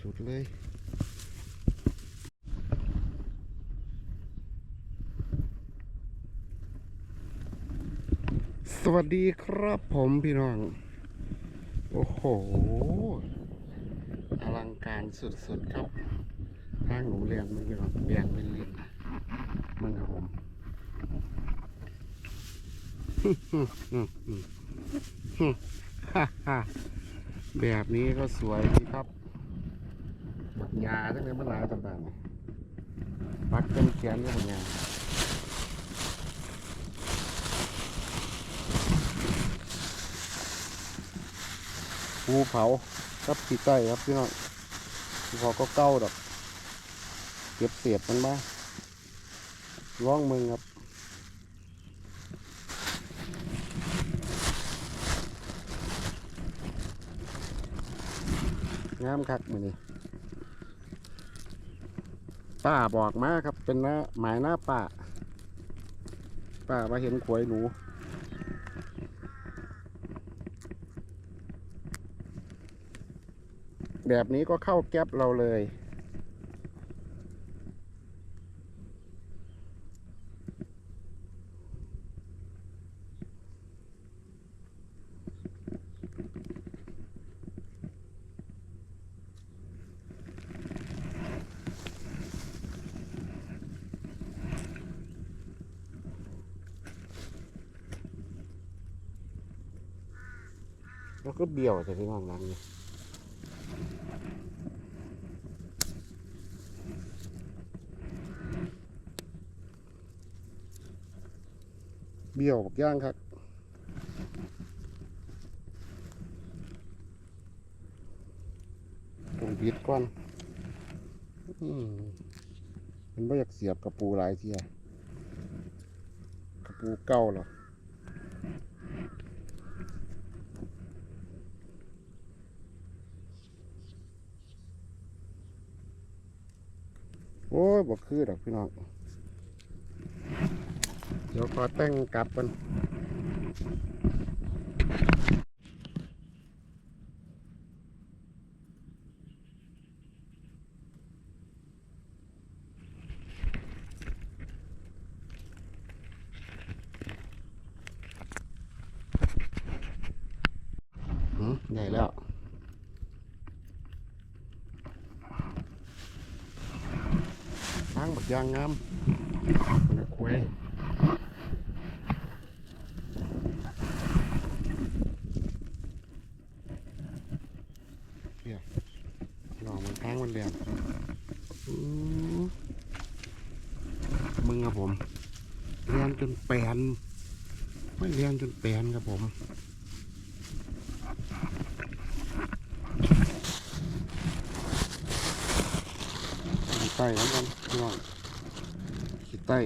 สุดๆเลยสวัสดีครับผมพี่น้อง โอ้โห อลังการสุดๆครับทางหนูเรียนมันพี่น้องเบียงเป็นเรียนมึงครับผมแบบนี้ก็สวยดีครับ บักยาตั้งแต่เมื่อไหร่ต่างๆปักเต็มแขนก็บักยาภูเผากับปีใต้ครับพี่น้องภูเผาก็เก้าดอก เก็บเศษมันมางร้องมึงครับงามคักมือนี้ ป้าบอกมาครับ เป็นหน้าหมายหน้าป้า ป้ามาเห็นขวยหนู แบบนี้ก็เข้าแก๊บเราเลย แล้วก็เบี้ยวแต่พี่น้องหลังนี่เบี้ยวบักย่างครับต้องบิดก่อนอืมมันไม่อยากเสียบกระปูหลายเทียกระปูเก่าเหรอ โอ้ยบอกคือดอกพี่น้อง เดี๋ยวขอแต่งกลับกันหืมใหญ่แล้ว ทางบัก ยางงามนะคุยเดี๋ยลองมันทางมันเรียนอื้อมึงครับผมเรียนจนแปนไม่เรียนจนแปนครับผมใต้แล้วกัน ใต้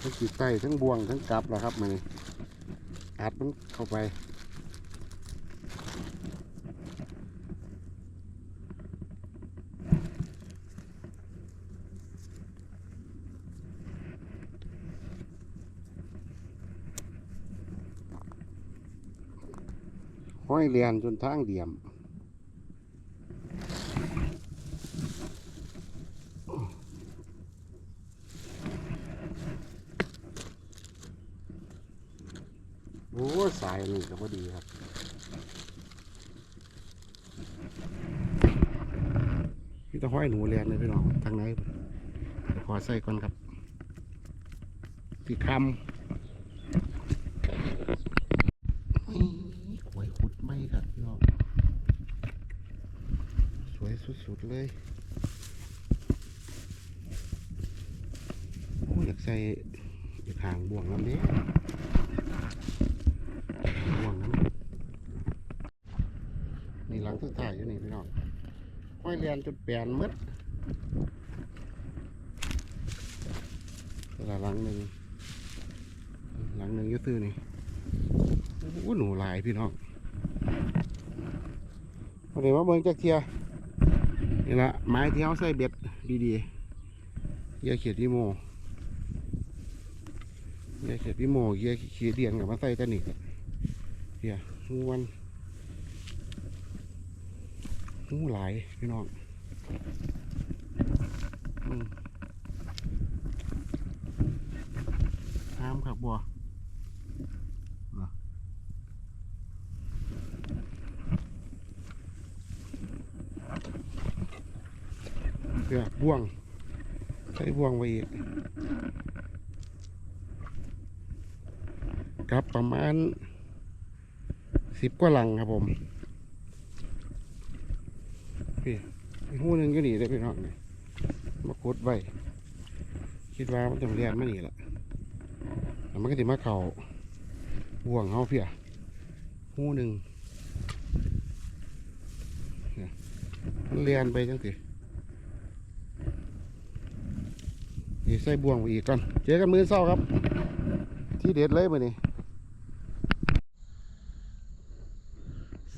ทั้งขีดใต้ทั้งบวงทั้งกลับแหละครับมันอัดมันเข้าไปห้อยเรียนจนทางเดียม โอ้สายนี่ก็พอดีครับพี่ตะห้อยหนูเรียนเลยพี่น้องทางไหนขอใส่ก่อนครับที่คำอื้อหวยขุดไม่ครับพี่น้องสวยสุดๆเลยโอ้ยอยากใส่อยากหางบ่วงน้ำเนี้ ห่วงนั้นนี่หลัง สุดท้ายอยู่นี่พี่น้องห้อยเรียนจนเปลี่ยนหมดแต่ละหลังหนึ่งหลังหนึ่งยุ่ซื่อนี่โอ้หนูหลายพี่น้องเดี๋ยวมาเบิ่งจักเทียนี่ละไม้ที่เขาใส่เบ็ดดีๆเหยาเขียดวิโมเหยาเขียดวิโมเหยาเขียดเดียนกับมาใส่ตะนิกเดี๋ยววัน หูหลายพี่น้องอืมห้ามครับบัวเหรอเพื่อบ่วง ใช้บ่วงไว้อีกครับประมาณสิบกว่าหลังครับผม พี่หูหนึ่งก็หนีได้พี่น้องนี่มาคุดไว้คิดว่ามันจะเรียนมาหนีละแล้วมันก็จะมาเข่าบ่วงเขาเพียหูหนึ่งเนี่ยมันเรียนไปจังสินี่ใส่บ่วงไปอีกก่อนเจอกันมือเศร้าครับ ที่เด็ดเลยมือนี้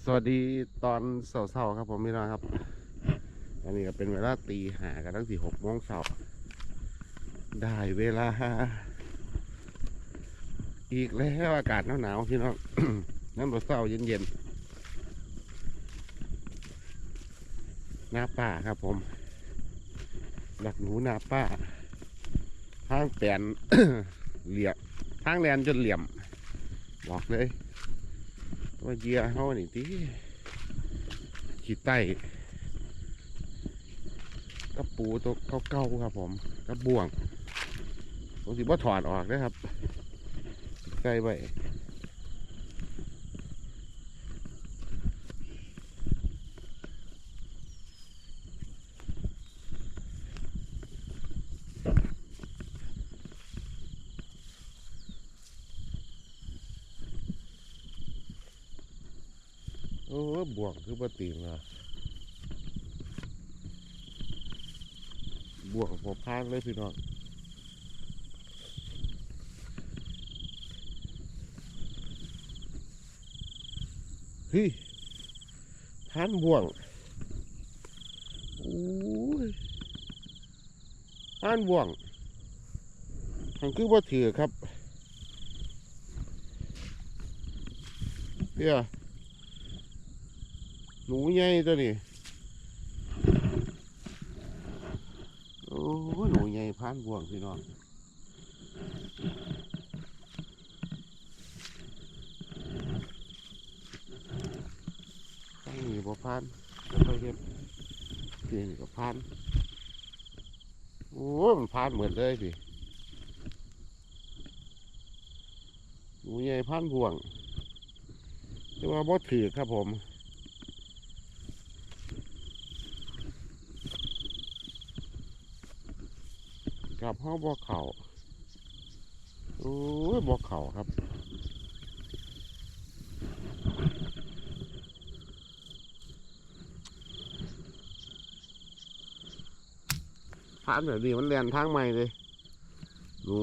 สวัสดีตอนเสาร์ๆครับผมพี่น้องครับ นนี้ก็เป็นเวลาตีหากันตั้งสี่หกโมงเช้าได้เวลา อีกแล้วอากาศหนาวๆพี่น้องน้ำรถเศร้าเย็นๆหน้าป่าครับผม หลักหนูหน้าป่าทางแปนเหลี่ยมทางแลนจนเหลี่ยม บอกเลยว่าเยื่อเขานี่ที่ขีดไต้ กระปูตัวเก่าๆครับผมกระบ่วงผมสิบ่ถอดออกนะครับใส่ไว้โอ้บ่วงคือบ่ตีนละ บ่วงพอพานเลยพี่น้องเฮ้ยพานบ่วงโอ้ยพานบ่วงมันคือบ่าถือครับเดี๋ยวหนูใหญ่ตัวนี้โอ้ยหนูใหญ่พานบ่วงพี่น้องตั้งนี่บ่พานแล้วก็เฮ็ดนี่ก็พานโอ้มันพานเหมือนเลยพี่หนูใหญ่พานบ่วงแต่ว่าบ่ถือครับผม กับห้องบ่อเขาโอ้ยบ่อเข่าครับผ่านแบบนี้มันเรียนทางใหม่เลยดู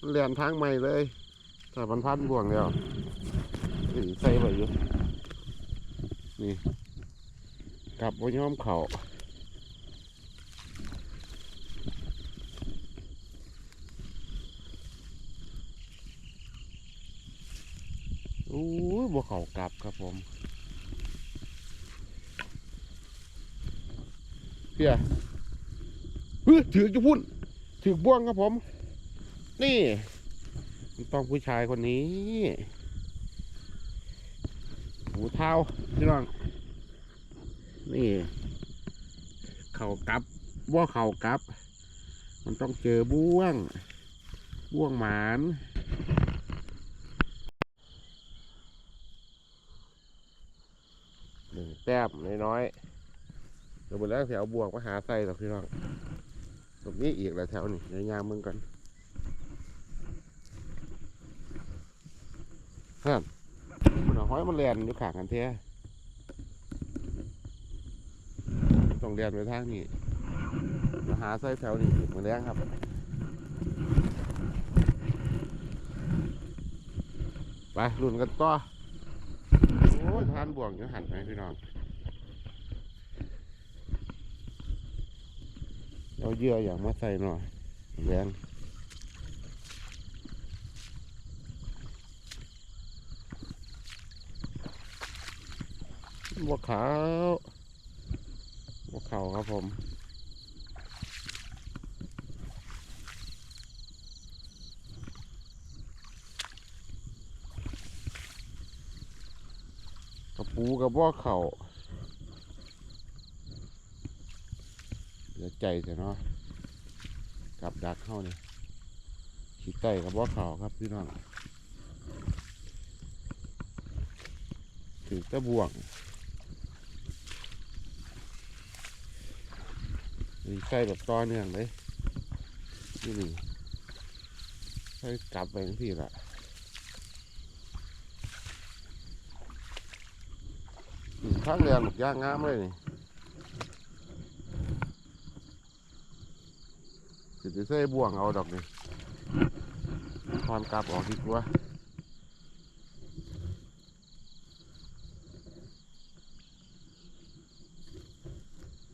มันเรียนทางใหม่เลยแต่มันพันบ่วงแล้วนี่ใส่ไปอยู่นี่กลับว่ย้อมเขาโอ้บ่เขากลับครับผมเพี่ยเฮ้ยถือจะพุ่นถือบ่วงครับผม นี่ต้องผู้ชายคนนี้หูเท้าพี่น้อง นี่ เข่ากลับว่าเข่ากลับ มันต้องเจอบ่วง บ่วงหมาน หนึ่ง แต้มน้อยๆเดี๋ยวบนแรกแถวบวกมาหาใส่หรอกพี่น้องตรงนี้อีกแล้วแถวนี่ในยามมึงก่อนฮะมันเอห้อยมันเรียนอยู่ขางกันเท้ต้องเรียนไปทางนี้มาหาใส่แถวนี้อีกมาแรงครับไปรุ่นกันต่อ โอ้ยทานบ่วงจะหันไปพี่น้อง เอาเยื่ออย่างมาใส่หน่อยแรงบัวขาวบัวขาวครับผมกระปูกับบัวเขาว ใจเถอะเนาะกับดักเข้านี่ขี้ไต่กับบัวเขาครับพี่น้องถือตะบวงนี่ใส่แบบต่อเนื่องเลยนี่นี่ใส่กลับไปที่ละข้างเรือหมกย่างงามเลยนี่ สิจะใส่บ่วงเอาดอกนี่ทอนกลับออกดีกว่า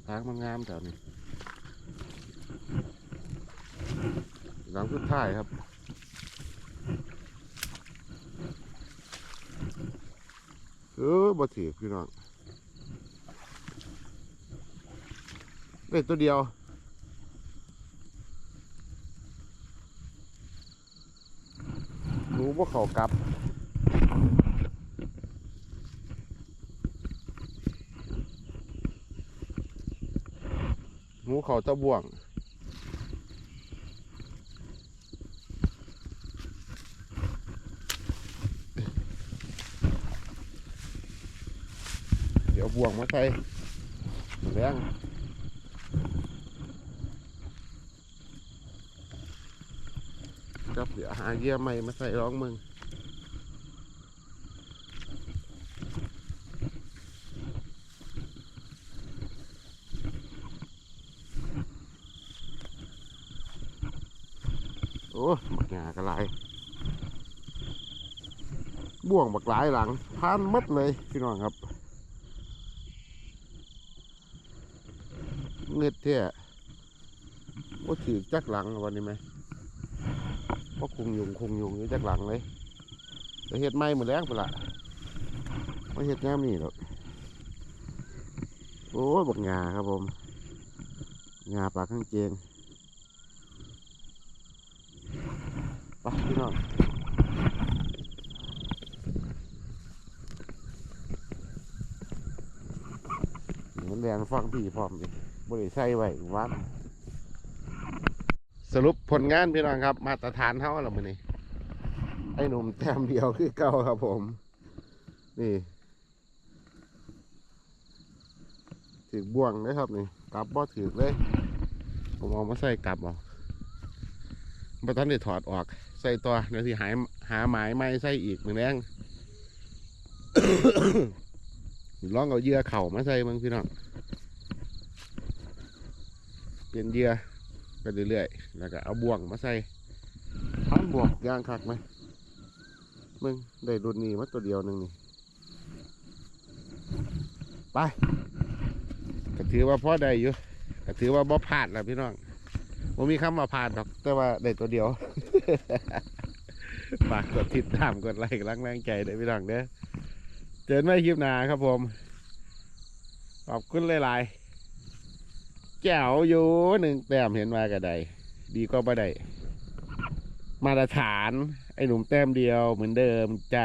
ทางมันงามแถวนี้หลังสุดท้ายครับเออบ่ถือพี่น้องได้ตัวเดียว หนูบ่เขากลับหนูเขาตะบ่วงเดี๋ยวบ่วงมาใส่แรงครับ เดี๋ยวหาเยื่อใหม่มาใส่ร้องมึงโอ้บักหงากระไรบ่วงบักหลายหลังพานมัดเลยพี่น้องครับเงืดเท่ว่าถือจักหลังวันนี้ไหม ว่าคุงยุงคุงยุงอยู่จักหลังเลยจะเห็ดไม้หมดแล้วเปล่าไม่เห็ดงามนี่หรอกโอ้ยบักงาครับผมงาปลาข้างเกงไปพี่น้องเดี๋ยวมันแรงฟังพี่พร้อมดิบริใส่ไว้วัด สรุปผลงานพี่น้องครับ มาตรฐานเท่าเรามือนี่ไอ้หนุ่มแต้มเดียวคือเก่าครับผม นี่ถือบ่วงนะครับนี่กลับบ่ถือเลย ผมเอามาใส่กลับออกบ่ทันได้ถอดออก ใส่ตัวเดี๋ยวสิหายหาหมายไม่ใส่อีกมือแรงลองเอาเยื่อเข่ามาใส่มึงพี่น้องเปลี่ยนเยื่อ เรื่อยๆ แล้วก็เอาบ่วงมาใส่ทำบ่วงยางคักไหมมึงได้รุ่นนี้มาตัวเดียวหนึงนี่ ไปก็ถือว่าพ่อได้อยู่ก็ถือว่าบ่พลาดแล้วพี่น้องผมมีคำว่าพลาดหรอก แต่ว่าได้ตัวเดียว ฝากกดติดตามกดไลค์กำลังแรงใจด้พี่น้องเด้อเจอกันใหม่คลิปหน้าครับผม ขอบคุณหลาย ๆ แจ๋วอยู่หนึ่งแต้มเห็นว่ากระไดดีก็บ่ได้มาตรฐาน ไอ้หนุ่มแต้มเดียวเหมือนเดิมจ้า